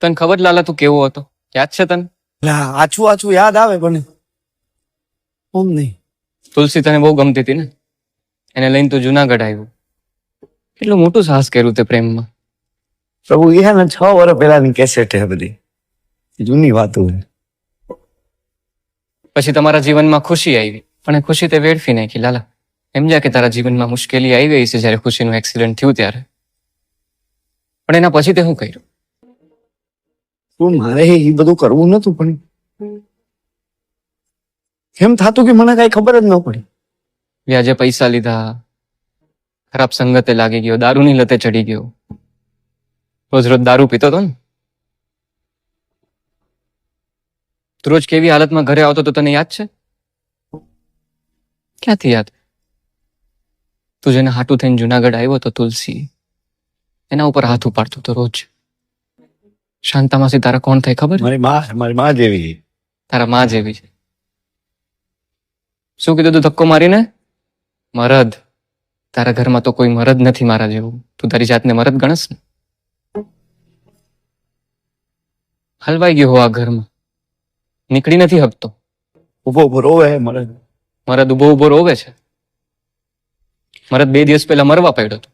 તને ખબર લાલા તું કેવો હતો? યાદ છે તને? લા, આછું આછું યાદ આવે પણ ઓમ નહીં. તુલસી તને બહુ ગમતી હતી ને? એને લઈને તું જુનાગઢ આવ્યું. કેટલું મોટું સાહસ કર્યું તે પ્રેમમાં. પ્રભુ એ હે ને છ વર્ષ પહેલાની કેસેટ હે બધી. જૂની વાતો હે પછી તમારા જીવનમાં ખુશી આવી પણ એ ખુશી તે વેડફી નાખી લાલા. સમજ્યા કે તારા જીવનમાં મુશ્કેલી આવી ગઈ છે જ્યારે ખુશીનું એક્સિડન્ટ થયું ત્યારે. પણ એના પછી તે શું કર્યું? મારે એ બધું કરવું નતું પણ કેમ થતું કે મને કઈ ખબર જ ન પડી. વ્યાજે પૈસા લીધા ખરાબ સંગતે લાગી ગયો દારૂની લતે ચડી ગયો. રોજ રોજ દારૂ પીતો હતો ને. તું રોજ કેવી હાલતમાં ઘરે આવતો તો તને યાદ છે? ક્યાંથી યાદ? તું જેને હાટું થઈને જુનાગઢ આવ્યો તો તુલસી એના ઉપર હાથ ઉપાડતો તો રોજ. શાંતામાસી તારા કોણ થાય ખબર? મારી માં મારી માં જેવી તારા માં જેવી છે. શું કીધું તું ધક્કો મારીને? મરદ. તારા ઘરમાં તો કોઈ મરદ નથી મારા જેવું. તું તારી જાતને મરદ ગણસ ને. હલવાઈ ગયો હો આ ઘરમાં. નીકળી નથી હકતો. ઊભો ઊભો રોવે મરદ. મરદ ઊભો ઊભો રોવે છે. મરદ બે દિવસ પહેલા મરવા પડ્યો હતો.